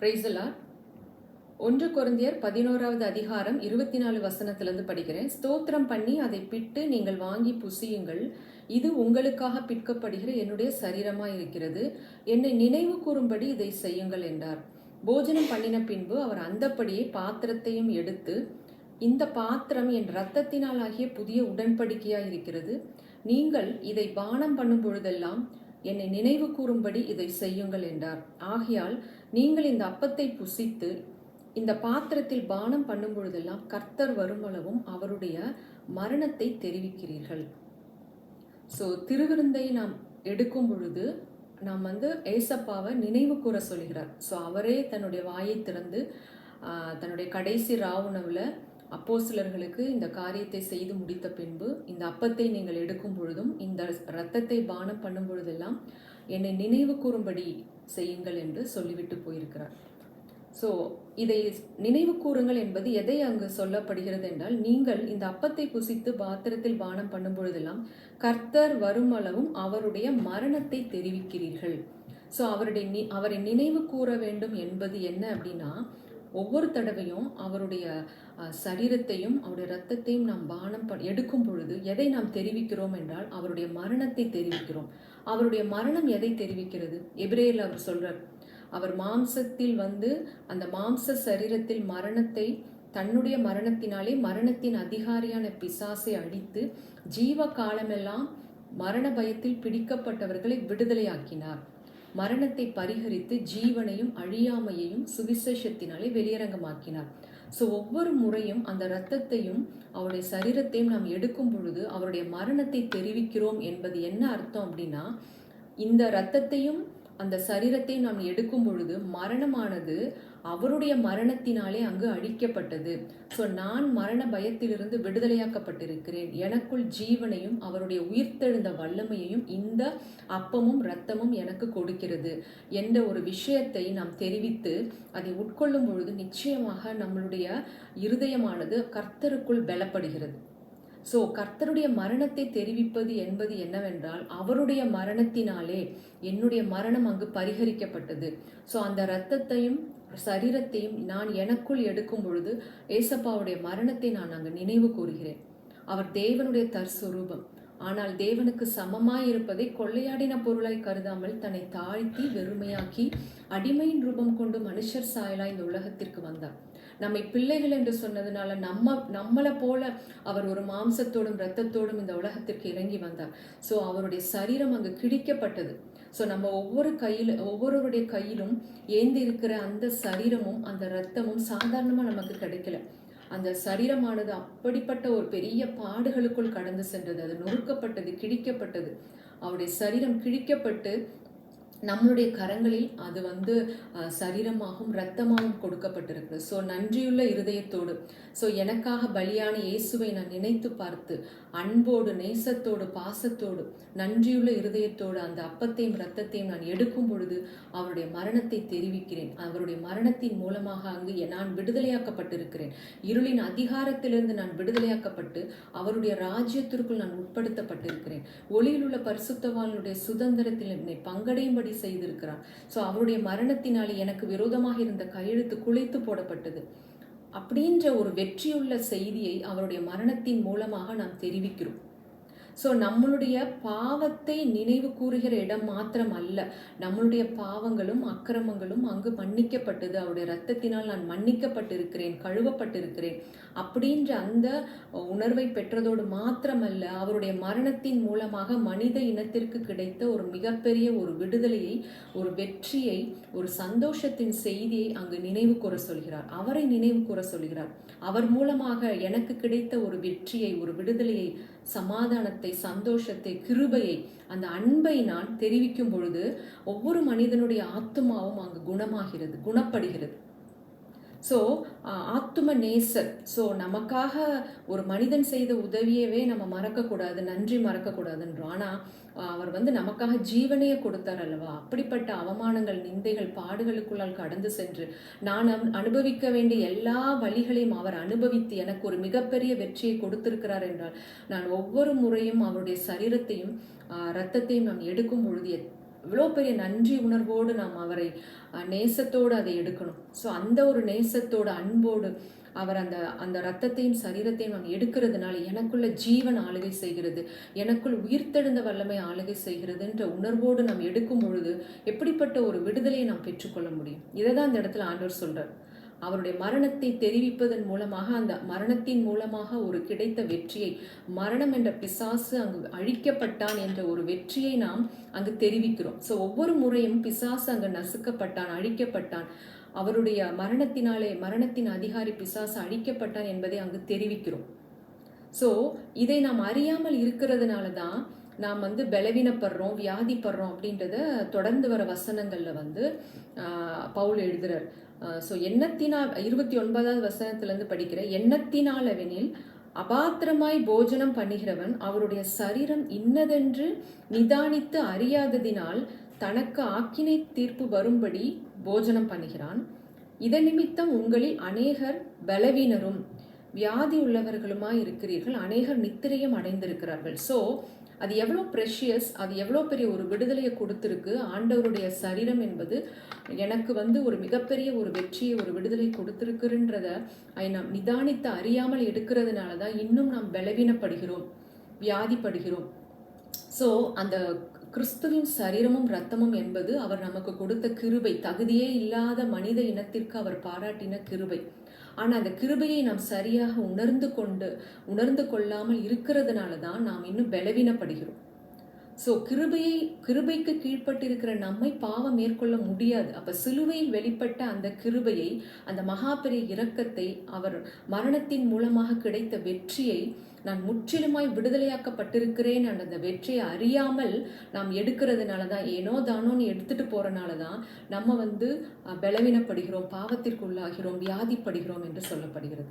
Praise the Lord ஒன்று கொரிந்தியர் பதினோராவது அதிகாரம் இருபத்தி நாலு வசனத்திலிருந்து படிக்கிறேன். ஸ்தோத்திரம் பண்ணி அதை பிட்டு நீங்கள் வாங்கி புசியுங்கள். இது உங்களுக்காக பிற்கப்படுகிற என்னுடைய சரீரமாக இருக்கிறது. என்னை நினைவு கூறும்படி இதை செய்யுங்கள் என்றார். போஜனம் பண்ணின பின்பு அவர் அந்தப்படியே பாத்திரத்தையும் எடுத்து இந்த பாத்திரம் என் இரத்தத்தினால் ஆகிய புதிய உடன்படிக்கையாக இருக்கிறது. நீங்கள் இதை பானம் பண்ணும் பொழுதெல்லாம் என்னை நினைவு கூறும்படி இதை செய்யுங்கள் என்றார். ஆகையால் நீங்கள் இந்த அப்பத்தை புசித்து இந்த பாத்திரத்தில் பானம் பண்ணும் பொழுதெல்லாம் கர்த்தர் வருமளவும் அவருடைய மரணத்தை தெரிவிக்கிறீர்கள். ஸோ திருவிருந்தை நாம் எடுக்கும் பொழுது நாம் வந்து ஏசப்பாவை நினைவு கூற சொல்கிறார். ஸோ அவரே தன்னுடைய வாயை திறந்து தன்னுடைய கடைசி ராவுணவில் அப்போஸ்தலர்களுக்கு இந்த காரியத்தை செய்து முடித்த பின்பு இந்த அப்பத்தை நீங்கள் எடுக்கும் பொழுதும் இந்த இரத்தத்தை பானம் பண்ணும் பொழுதெல்லாம் என்னை நினைவு கூறும்படி செய்யுங்கள் என்று சொல்லிவிட்டு போயிருக்கிறார். ஸோ இதை நினைவு கூறுங்கள் என்பது எதை அங்கு சொல்லப்படுகிறது என்றால் நீங்கள் இந்த அப்பத்தை புசித்து பாத்திரத்தில் பானம் பண்ணும் பொழுதெல்லாம் கர்த்தர் வரும் அளவும் அவருடைய மரணத்தை தெரிவிக்கிறீர்கள். ஸோ அவருடைய நி அவரை நினைவு கூற வேண்டும் என்பது என்ன அப்படின்னா ஒவ்வொரு தடவையும் அவருடைய சரீரத்தையும் அவருடைய ரத்தத்தையும் நாம் பானம் ப- எடுக்கும் பொழுது எதை நாம் தெரிவிக்கிறோம் என்றால் அவருடைய மரணத்தை தெரிவிக்கிறோம். அவருடைய மரணம் எதை தெரிவிக்கிறது? எபிரேயில் அவர் சொல்றார் அவர் மாம்சத்தில் வந்து அந்த மாம்ச சரீரத்தில் மரணத்தை தன்னுடைய மரணத்தினாலே மரணத்தின் அதிகாரியான பிசாசை அடித்து ஜீவ காலமெல்லாம் மரண பயத்தில் பிடிக்கப்பட்டவர்களை விடுதலையாக்கினார். மரணத்தை பரிகரித்து ஜீவனையும் அழியாமையையும் சுவிசேஷத்தினாலே வெளியரங்கமாக்கினார். ஸோ ஒவ்வொரு முறையும் அந்த இரத்தத்தையும் அவருடைய சரீரத்தையும் நாம் எடுக்கும் பொழுது அவருடைய மரணத்தை தெரிவிக்கிறோம் என்பது என்ன அர்த்தம் அப்படின்னா இந்த இரத்தத்தையும் அந்த சரீரத்தை நாம் எடுக்கும் பொழுது மரணமானது அவருடைய மரணத்தினாலே அங்கு அழிக்கப்பட்டது. ஸோ நான் மரண பயத்திலிருந்து விடுதலையாக்கப்பட்டிருக்கிறேன். எனக்குள் ஜீவனையும் அவருடைய உயிர்த்தெழுந்த வல்லமையையும் இந்த அப்பமும் இரத்தமும் எனக்கு கொடுக்கிறது என்ற ஒரு விஷயத்தை நாம் தெரிவித்து அதை உட்கொள்ளும் பொழுது நிச்சயமாக நம்மளுடைய இருதயமானது கர்த்தருக்குள் பலப்படுகிறது. ஸோ கர்த்தருடைய மரணத்தை தெரிவிப்பது என்பது என்னவென்றால் அவருடைய மரணத்தினாலே என்னுடைய மரணம் அங்கு பரிகரிக்கப்பட்டது ஸோ அந்த இரத்தத்தையும் சரீரத்தையும் நான் எனக்குள் எடுக்கும் பொழுது ஏசப்பாவுடைய மரணத்தை நான் அங்கு நினைவு கூறுகிறேன். அவர் தேவனுடைய தற்சுரூபம் ஆனால் தேவனுக்கு சமமாய் இருப்பதை கொள்ளையாடின பொருளாய் கருதாமல் தன்னை தாழ்த்தி வெறுமையாக்கி அடிமையின் ரூபம் கொண்டு மனுஷர் சாயலாய் இந்த உலகத்திற்கு வந்தார். நம்மை பிள்ளைகள் என்று சொன்னதுனால நம்ம நம்மளை போல அவர் ஒரு மாம்சத்தோடும் இரத்தத்தோடும் இந்த உலகத்திற்கு இறங்கி வந்தார். ஸோ அவருடைய சரீரம் அங்கு கிழிக்கப்பட்டது ஸோ நம்ம ஒவ்வொரு கையில் ஒவ்வொருவருடைய கையிலும் ஏந்தி இருக்கிற அந்த சரீரமும் அந்த இரத்தமும் சாதாரணமாக நமக்கு கிடைக்கல. அந்த சரீரமானது அப்படிப்பட்ட ஒரு பெரிய பாடுகளுக்குள் கடந்து சென்றது. அது நொறுக்கப்பட்டது கிழிக்கப்பட்டது அவருடைய சரீரம் கிழிக்கப்பட்டு நம்மளுடைய கரங்களில் அது வந்து சரீரமாகவும் இரத்தமாகவும் கொடுக்கப்பட்டிருக்கு ஸோ நன்றியுள்ள இருதயத்தோடு ஸோ எனக்காக பலியான இயேசுவை நான் நினைத்து பார்த்து அன்போடு நேசத்தோடு பாசத்தோடு நன்றியுள்ள இருதயத்தோடு அந்த அப்பத்தையும் இரத்தத்தையும் நான் எடுக்கும் பொழுது அவருடைய மரணத்தை தெரிவிக்கிறேன். அவருடைய மரணத்தின் மூலமாக அங்கு நான் விடுதலையாக்கப்பட்டிருக்கிறேன். இருளின் அதிகாரத்திலிருந்து நான் விடுதலையாக்கப்பட்டு அவருடைய ராஜ்யத்திற்குள் நான் உட்படுத்தப்பட்டிருக்கிறேன். ஒளியில் உள்ள பரிசுத்தவானுடைய சுதந்திரத்தில் என்னை பங்கடையும்படி செய்திருக்கிறார் ஸோ அவருடைய மரணத்தினால் எனக்கு விரோதமாக இருந்த கையெழுத்து குலைத்து போடப்பட்டது. அப்படின்ற ஒரு வெற்றியுள்ள செய்தியை அவருடைய மரணத்தின் மூலமாக நாம் தெரிவிக்கிறோம். ஸோ நம்மளுடைய பாவத்தை நினைவு கூறுகிற இடம் மாத்திரம் அல்ல. நம்மளுடைய பாவங்களும் அக்கிரமங்களும் அங்கு மன்னிக்கப்பட்டது. அவருடைய ரத்தத்தினால் நான் மன்னிக்கப்பட்டிருக்கிறேன் கழுவப்பட்டிருக்கிறேன் அப்படின்ற அந்த உணர்வை பெற்றதோடு மாத்திரமல்ல அவருடைய மரணத்தின் மூலமாக மனித இனத்திற்கு கிடைத்த ஒரு மிகப்பெரிய ஒரு விடுதலையை ஒரு வெற்றியை ஒரு சந்தோஷத்தின் செய்தியை அங்கு நினைவு கூற சொல்கிறார். அவரை நினைவு கூற சொல்கிறார். அவர் மூலமாக எனக்கு கிடைத்த ஒரு வெற்றியை ஒரு விடுதலையை சமாதானத்தை சந்தோஷத்தை கிருபையை அந்த அன்பை நான் தெரிவிக்கும் பொழுது ஒவ்வொரு மனிதனுடைய ஆத்துமாவும் அங்கு குணமாகிறது குணப்படுகிறது. ஸோ ஆத்தும நேசர் ஸோ நமக்காக ஒரு மனிதன் செய்த உதவியவே நம்ம மறக்கக்கூடாது நன்றி மறக்கக்கூடாதுன்றோம். ஆனால் அவர் வந்து நமக்காக ஜீவனையே கொடுத்தார் அல்லவா? அப்படிப்பட்ட அவமானங்கள் நிந்தைகள் பாடுகளுக்குள்ளால் கடந்து சென்று நான் அனுபவிக்க வேண்டிய எல்லா வழிகளையும் அவர் அனுபவித்து எனக்கு ஒரு மிகப்பெரிய வெற்றியை கொடுத்திருக்கிறார் என்றால் நான் ஒவ்வொரு முறையும் அவருடைய சரீரத்தையும் ரத்தத்தையும் நான் எடுக்கும் பொழுது இவ்வளோ பெரிய நன்றி உணர்வோடு நாம் அவரை நேசத்தோடு அதை எடுக்கணும். ஸோ அந்த ஒரு நேசத்தோடு அன்போடு அவர் அந்த அந்த ரத்தத்தையும் சரீரத்தையும் நாம் எடுக்கிறதுனால எனக்குள்ள ஜீவன் ஆளுகை செய்கிறது எனக்குள் உயிர்த்தெழுந்த வல்லமை ஆளுகை செய்கிறதுன்ற உணர்வோடு நாம் எடுக்கும் பொழுது எப்படிப்பட்ட ஒரு விடுதலையை நாம் பெற்றுக்கொள்ள முடியும்? இதை தான் அந்த இடத்துல ஆண்டவர் சொல்கிறார் அவருடைய மரணத்தை தெரிவிப்பதன் மூலமாக அந்த மரணத்தின் மூலமாக ஒரு கிடைத்த வெற்றியை மரணம் என்ற பிசாசு அங்கு அழிக்கப்பட்டான் என்ற ஒரு வெற்றியை நாம் அங்கு தெரிவிக்கிறோம். ஸோ ஒவ்வொரு முறையும் பிசாசு அங்கு நசுக்கப்பட்டான் அழிக்கப்பட்டான். அவருடைய மரணத்தினாலே மரணத்தின் அதிகாரி பிசாசு அழிக்கப்பட்டான் என்பதை அங்கு தெரிவிக்கிறோம். ஸோ இதை நாம் அறியாமல் இருக்கிறதுனால தான் நாம் வந்து பலவீனப்படுறோம் வியாதிப்படுறோம் அப்படின்றத தொடர்ந்து வர வசனங்களில் வந்து பவுல் எழுதுறார். ஸோ எண்ணத்தினால் இருபத்தி ஒன்பதாவது வசனத்திலேருந்து படிக்கிற எண்ணத்தினாலவெனில் அபாத்திரமாய் போஜனம் பண்ணுகிறவன் அவருடைய சரீரம் இன்னதென்று நிதானித்து அறியாததினால் தனக்கு ஆக்கினை தீர்ப்பு வரும்படி போஜனம் பண்ணுகிறான். இதன் நிமித்தம் உங்களில் அநேகர் பலவீனரும் வியாதி உள்ளவர்களுமாய் இருக்கிறீர்கள் அநேகர் நித்திரையும் அடைந்திருக்கிறார்கள். ஸோ அது எவ்வளோ ப்ரெஷியஸ் அது எவ்வளோ பெரிய ஒரு விடுதலையை கொடுத்துருக்கு. ஆண்டவருடைய சரீரம் என்பது எனக்கு வந்து ஒரு மிகப்பெரிய ஒரு வெற்றியை ஒரு விடுதலை கொடுத்துருக்குன்றத அதை நாம் நிதானித்து அறியாமல் எடுக்கிறதுனால தான் இன்னும் நாம் பலவீனப்படுகிறோம் வியாதிப்படுகிறோம். ஸோ அந்த கிறிஸ்துவின் சரீரமும் இரத்தமும் என்பது அவர் நமக்கு கொடுத்த கிருபை. தகுதியே இல்லாத மனித இனத்திற்கு அவர் பாராட்டின கிருபை. ஆனால் அந்த கிருபையை நாம் சரியாக உணர்ந்து கொண்டு உணர்ந்து கொள்ளாமல் இருக்கிறதுனால தான் நாம் இன்னும் பலவீனப்படுகிறோம். ஸோ கிருபையை கிருபைக்கு கீழ்ப்பட்டிருக்கிற நம்மை பாவம் மேற்கொள்ள முடியாது. அப்போ சிலுவையில் வெளிப்பட்ட அந்த கிருபையை அந்த மகாபெரிய இரக்கத்தை அவர் மரணத்தின் மூலமாக கிடைத்த வெற்றியை நான் முற்றிலுமாய் விடுதலையாக்கப்பட்டிருக்கிறேன். நான் அந்த வெற்றியை அறியாமல் நாம் எடுக்கிறதுனால தான் ஏனோ தானோன்னு எடுத்துட்டு போகிறனால தான் நம்ம வந்து பலவீனப்படுகிறோம் பாவத்திற்குள்ளாகிறோம் வியாதிப்படுகிறோம் என்று சொல்லப்படுகிறது.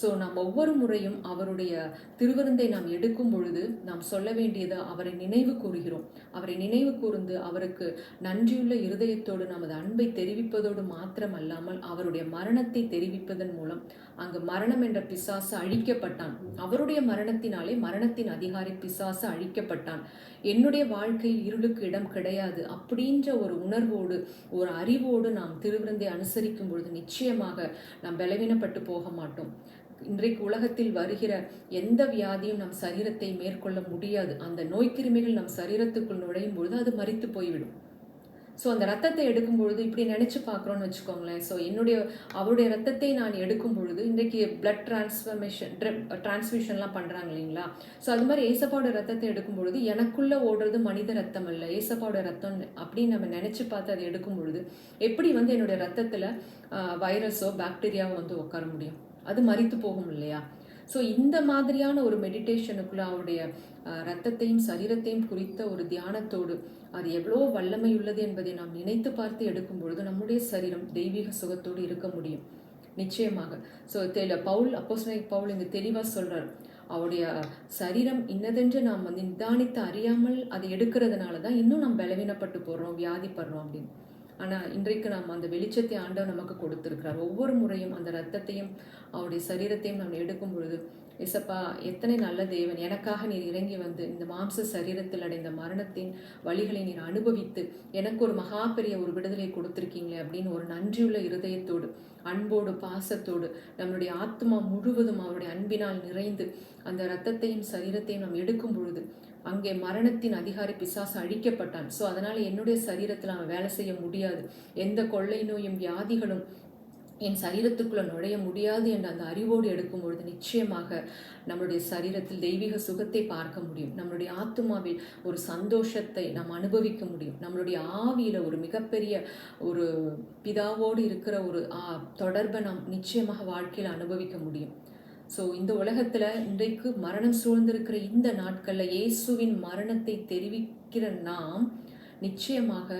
ஸோ நாம் ஒவ்வொரு முறையும் அவருடைய திருவிருந்தை நாம் எடுக்கும் பொழுது நாம் சொல்ல வேண்டியது அவரை நினைவு கூறுகிறோம். அவரை நினைவு கூர்ந்து அவருக்கு நன்றியுள்ள இருதயத்தோடு நமது அன்பை தெரிவிப்பதோடு மாத்திரமல்லாமல் அவருடைய மரணத்தை தெரிவிப்பதன் மூலம் அங்கு மரணம் என்ற பிசாசு அழிக்கப்பட்டான். அவருடைய மரணத்தினாலே மரணத்தின் அதிகாரி பிசாசு அழிக்கப்பட்டான். என்னுடைய வாழ்க்கையில் இருளுக்கு இடம் கிடையாது அப்படின்ற ஒரு உணர்வோடு ஒரு அறிவோடு நாம் திருவிருந்தை அனுசரிக்கும் பொழுது நிச்சயமாக நாம் பலவீனப்பட்டு போக மாட்டோம். இன்றைக்கு உலகத்தில் வருகிற எந்த வியாதியும் நம் சரீரத்தை மேற்கொள்ள முடியாது. அந்த நோய்க்கிருமிகள் நம் சரீரத்துக்குள் நுழையும் பொழுது அது மறித்து போய்விடும். ஸோ அந்த ரத்தத்தை எடுக்கும் பொழுது இப்படி நினச்சி பார்க்குறோன்னு வச்சுக்கோங்களேன். ஸோ என்னுடைய அவருடைய ரத்தத்தை நான் எடுக்கும் பொழுது இன்றைக்கு பிளட் டிரான்ஸ்ஃபர்மேஷன் டிரான்ஸ்மிஷன்லாம் பண்ணுறாங்க இல்லைங்களா? ஸோ அது மாதிரி ஏசப்பாவோட ரத்தத்தை எடுக்கும் பொழுது எனக்குள்ளே ஓடுறது மனித ரத்தம் அல்ல. ஏசப்பாவோட ரத்தம் அப்படின்னு நம்ம நினச்சி பார்த்து அதை எடுக்கும் பொழுது எப்படி வந்து என்னுடைய ரத்தத்தில் வைரஸோ பாக்டீரியாவோ வந்து உட்கார முடியும்? அது மறித்து போகும் இல்லையா? ஸோ இந்த மாதிரியான ஒரு மெடிடேஷனுக்குள்ள அவருடைய ரத்தத்தையும் சரீரத்தையும் குறித்த ஒரு தியானத்தோடு அது எவ்வளோ வல்லமை உள்ளது என்பதை நாம் நினைத்து பார்த்து எடுக்கும் பொழுது நம்முடைய சரீரம் தெய்வீக சுகத்தோடு இருக்க முடியும். நிச்சயமாக. ஸோ தெல பவுல் அப்போஸ்தலனாகிய பவுல் இங்கு தெளிவாக சொல்கிறார் அவருடைய சரீரம் இன்னதென்று நாம் வந்து நிதானித்து அறியாமல் அதை எடுக்கிறதுனால தான் இன்னும் நாம் பலவீனப்பட்டு போடுறோம் வியாதிப்படுறோம் அப்படின்னு. ஆனால் இன்றைக்கு நாம் அந்த வெளிச்சத்தை ஆண்டவர் நமக்கு கொடுத்துருக்கிறார். ஒவ்வொரு முறையும் அந்த ரத்தத்தையும் அவருடைய சரீரத்தையும் நாம் எடுக்கும் பொழுது இசப்பா எத்தனை நல்ல தேவன் எனக்காக நீர் இறங்கி வந்து இந்த மாம்ச சரீரத்தில் அடைந்த மரணத்தின் வழிகளை நீர் அனுபவித்து எனக்கு ஒரு மகா பெரிய ஒரு விடுதலை கொடுத்துருக்கீங்களே அப்படின்னு ஒரு நன்றியுள்ள இருதயத்தோடு அன்போடு பாசத்தோடு நம்மளுடைய ஆத்மா முழுவதும் அவருடைய அன்பினால் நிறைந்து அந்த இரத்தத்தையும் சரீரத்தையும் நாம் எடுக்கும் பொழுது அங்கே மரணத்தின் அதிகாரி பிசாசு அழிக்கப்பட்டான். ஸோ அதனால் என்னுடைய சரீரத்தில் அவன் வேலை செய்ய முடியாது. எந்த கொள்ளை நோயும் வியாதிகளும் என் சரீரத்துக்குள்ளே நுழைய முடியாது என்ற அந்த அறிவோடு எடுக்கும் பொழுது நிச்சயமாக நம்மளுடைய சரீரத்தில் தெய்வீக சுகத்தை பார்க்க முடியும். நம்மளுடைய ஆத்மாவில் ஒரு சந்தோஷத்தை நாம் அனுபவிக்க முடியும். நம்மளுடைய ஆவியில் ஒரு மிகப்பெரிய ஒரு பிதாவோடு இருக்கிற ஒரு தொடர்பை நாம் நிச்சயமாக வாழ்க்கையில் அனுபவிக்க முடியும். ஸோ இந்த உலகத்தில் இன்றைக்கு மரணம் சூழ்ந்திருக்கிற இந்த நாட்களில் இயேசுவின் மரணத்தை தெரிவிக்கிற நாம் நிச்சயமாக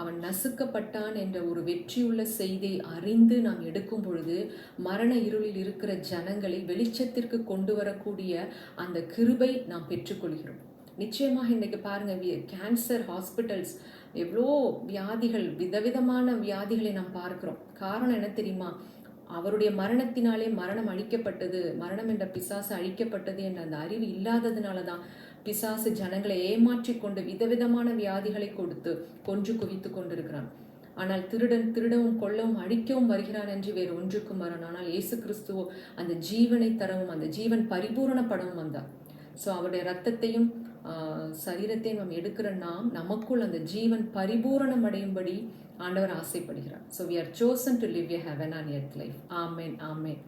அவன் நசுக்கப்பட்டான் என்ற ஒரு வெற்றியுள்ள செய்தியை அறிந்து நாம் எடுக்கும் பொழுது மரண இருளில் இருக்கிற ஜனங்களை வெளிச்சத்திற்கு கொண்டு வரக்கூடிய அந்த கிருபை நாம் பெற்றுக்கொள்கிறோம். நிச்சயமாக இன்றைக்கு பாருங்கள் கேன்சர் ஹாஸ்பிட்டல்ஸ் எவ்வளோ வியாதிகள் விதவிதமான வியாதிகளை நாம் பார்க்கிறோம். காரணம் என்ன தெரியுமா? அவருடைய மரணத்தினாலே மரணம் அழிக்கப்பட்டது மரணம் என்ற பிசாசு அழிக்கப்பட்டது என்ற அந்த அறிவு இல்லாததுனால தான் பிசாசு ஜனங்களை ஏமாற்றி கொண்டு விதவிதமான வியாதிகளை கொடுத்து கொன்று குவித்து கொண்டிருக்கிறான். ஆனால் திருடன் திருடவும் கொல்லவும் அழிக்கவும் வருகிறான் என்று வேறு ஒன்றுக்கும் வரான் ஆனால் இயேசு கிறிஸ்துவோ அந்த ஜீவனை தரவும் அந்த ஜீவன் பரிபூரணப்படவும் வந்தார். ஸோ அவருடைய ரத்தத்தையும் சரீரத்தை நாம் எடுக்கிற நாம் நமக்குள் அந்த ஜீவன் பரிபூரணம் அடையும்படி ஆண்டவர் ஆசைப்படுகிறார். So we are chosen to live a heaven on earth life amen amen